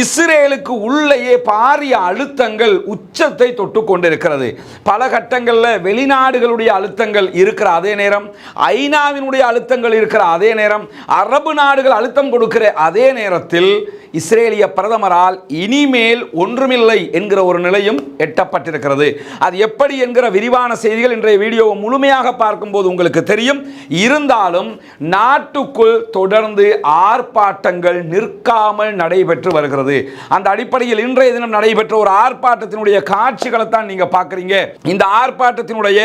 இஸ்ரேலுக்கு உள்ளேயே பாரிய அழுத்தங்கள் உச்சத்தை தொட்டு கொண்டிருக்கிறது. பல கட்டங்களில் வெளிநாடுகளுடைய அழுத்தங்கள் இருக்கிற அதே நேரம் ஐநாவினுடைய அழுத்தங்கள் இருக்கிற அதே நேரம் அரபு நாடுகள் அழுத்தம் கொடுக்கிற அதே நேரத்தில் இஸ்ரேலிய பிரதமரால் இனிமேல் ஒன்றுமில்லை என்கிற ஒரு நிலையும் எட்டப்பட்டிருக்கிறது. அது எப்படி என்கிற விரிவான செய்திகள் இன்றைய வீடியோவை முழுமையாக பார்க்கும்போது உங்களுக்கு தெரியும். இருந்தாலும் நாட்டுக்குள் தொடர்ந்து ஆர்ப்பாட்டங்கள் நிற்காமல் நடைபெற்று வருகிறது. அந்த அடிப்படையில் இன்றைய தினம் நடைபெற்ற ஒரு ஆர்ப்பாட்டத்தினுடைய காட்சிகளை தான் நீங்க பார்க்குறீங்க. இந்த ஆர்ப்பாட்டத்தினுடைய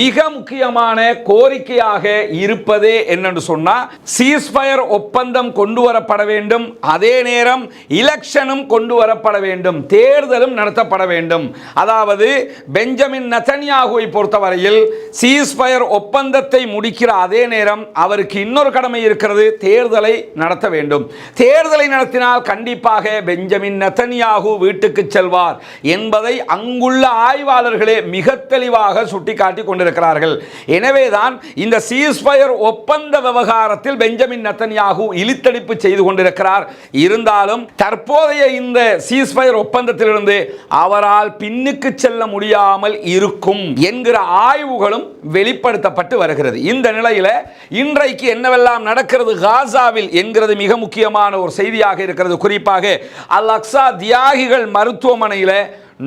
மிக முக்கியமான கோரிக்கையாக இருப்பதே என்னன்னு சொன்னால் சீஸ்ஃபயர் ஒப்பந்தம் கொண்டு வரப்பட வேண்டும். அதே நேரம் நேரம் எலெக்ஷனும் கொண்டு வரப்பட வேண்டும் தேர்தலும் நடத்தப்பட வேண்டும். அதாவது பெஞ்சமின் நத்தன்யாகுவை பொறுத்தவரையில் சீஸ்பயர் ஒப்பந்தத்தை முடிக்கிற அதே நேரம் அவருக்கு இன்னொரு கடமை இருக்கிறது தேர்தலை நடத்த வேண்டும். தேர்தலை நடத்தினால் கண்டிப்பாக பெஞ்சமின் நத்தன்யாகு வீட்டுக்கு செல்வார் என்பதை அங்குள்ள ஆய்வாளர்களே மிக தெளிவாக சுட்டிக்காட்டி கொண்டிருக்கிறார்கள். எனவேதான் இந்த சீஸ்பயர் ஒப்பந்த விவகாரத்தில் பெஞ்சமின் நத்தன்யாகு இழுத்தடிப்பு செய்து கொண்டிருக்கிறார். இருந்தால் இருந்தாலும் தற்போதைய இந்த சீஸ்ஃபயர் ஒப்பந்தத்திலிருந்து அவரால் பின்னுக்கு செல்ல முடியாமல் இருக்கும் என்கிற ஆய்வுகளும் வெளிப்படுத்தப்பட்டு வருகிறது. இந்த நிலையில இன்றைக்கு என்னவெல்லாம் நடக்கிறது காசாவில் என்கிறது மிக முக்கியமான ஒரு செய்தியாக இருக்கிறது. குறிப்பாக அல் அக்ஸா தியாகிகள் மருத்துவமனையில்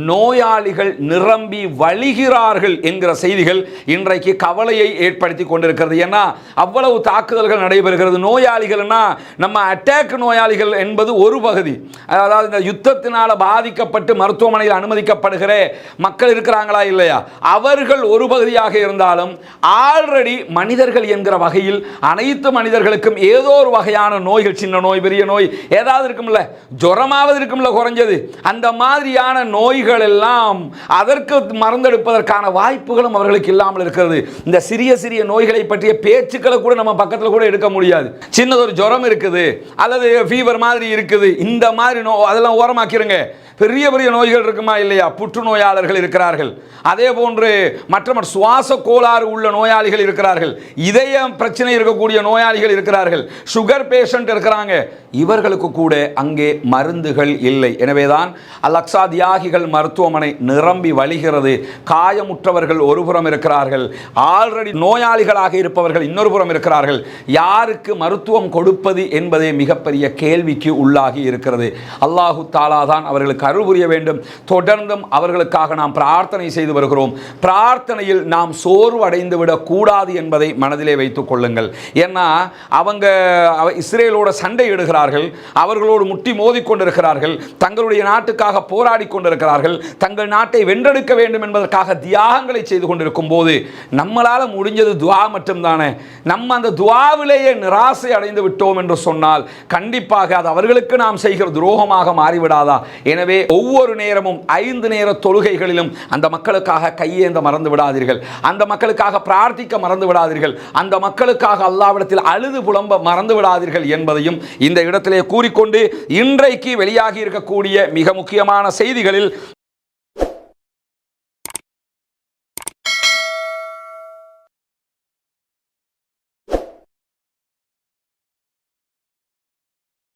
நோயாளிகள் நிரம்பி வழிகிறார்கள் என்கிற செய்திகள் இன்றைக்கு கவலையை ஏற்படுத்தி கொண்டிருக்கிறது. ஏன்னா அவ்வளவு தாக்குதல்கள் நடைபெறுகிறது. நோயாளிகள்னா நம்ம அட்டாக் நோயாளிகள் என்பது ஒரு பகுதி. அதாவது இந்த யுத்தத்தினால் பாதிக்கப்பட்டு மருத்துவமனையில் அனுமதிக்கப்படுகிற மக்கள் இருக்கிறாங்களா இல்லையா? அவர்கள் ஒரு பகுதியாக இருந்தாலும் ஆல்ரெடி மனிதர்கள் என்கிற வகையில் அனைத்து மனிதர்களுக்கும் ஏதோ ஒரு வகையான நோய்கள் சின்ன நோய் பெரிய நோய் ஏதாவது இருக்கும்ல? ஜுரமாவது இருக்கும்ல குறைஞ்சது. அந்த மாதிரியான வழிகள் எல்லாம் அதற்கு மருந்தெடுப்பதற்கான வாய்ப்புகளும் அவர்களுக்கு இல்லாமல் இருக்கிறது. இந்த சிறிய சிறிய நோய்களை பற்றிய பேச்சுக்களை கூட நம்ம பக்கத்தில் கூட எடுக்க முடியாது. சின்னதொரு ஜுரம் இருக்குது. அல்லது ஃபீவர் மாதிரி இருக்குது. இந்த மாதிரி நோ அதெல்லாம் ஓரமாக்கிருங்க. பெரிய பெரிய நோய்கள் இருக்குமா இல்லையா? புற்றுநோயாளர்கள் இருக்கிறார்கள். அதே போன்று மற்ற மற்ற சுவாச கோளாறு உள்ள நோயாளிகள் இருக்கிறார்கள். இதய பிரச்சனை இருக்கக்கூடிய நோயாளிகள் இருக்கிறார்கள். சுகர் பேஷண்ட் இருக்கிறாங்க. இவர்களுக்கு கூட அங்கே மருந்துகள் இல்லை. எனவேதான் அலக்ஸா தியாகிகள் மருத்துவமனை நிரம்பி வழிகிறது. காயமுற்றவர்கள் ஒரு புறம் இருக்கிறார்கள். ஆல்ரெடி நோயாளிகளாக இருப்பவர்கள் இன்னொரு புறம் இருக்கிறார்கள். யாருக்கு மருத்துவம் கொடுப்பது என்பதே மிகப்பெரிய கேள்விக்கு உள்ளாகி இருக்கிறது. அல்லாஹு தாலா தான் அவர்களுக்கு அருள் புரிய வேண்டும். தொடர்ந்தும் அவர்களுக்காக நாம் பிரார்த்தனை செய்து வருகிறோம். பிரார்த்தனையில் நாம் சோர்வு அடைந்து விடக்கூடாது என்பதை மனதிலே வைத்துக் கொள்ளுங்கள். ஏன்னா அவங்க இஸ்ரேலோட சண்டை இடுகிறார்கள். அவர்களோடு முட்டி மோதிக் கொண்டிருக்கிறார்கள் தங்களுடைய நாட்டுக்காக போராடி கொண்டிருக்கிறார்கள் தங்கள் நாட்டை வென்றெடுக்க வேண்டும் என்பதற்காக தியாகங்களை செய்து கொண்டிருக்கும் போது நம்மளால் முடிஞ்சது துவா மட்டும்தானே. நம்ம அந்த துவாவிலேயே நிராசை அடைந்து விட்டோம் என்று சொன்னால் கண்டிப்பாக அது அவர்களுக்கு நாம் செய்கிற துரோகமாக மாறிவிடாதா? எனவே ஒவ்வொரு நேரமும் ஐந்து நேர தொழுகைகளிலும் அந்த மக்களுக்காக கையேந்த மறந்து விடாதீர்கள். அந்த மக்களுக்காக பிரார்த்திக்க மறந்து விடாதீர்கள். அந்த மக்களுக்காக அல்லாவிடத்தில் அழுது புலம்ப மறந்து விடாதீர்கள் என்பதையும் இந்த இடத்திலே கூறிக்கொண்டு இன்றைக்கு வெளியாகி இருக்கக்கூடிய மிக முக்கியமான செய்திகளில்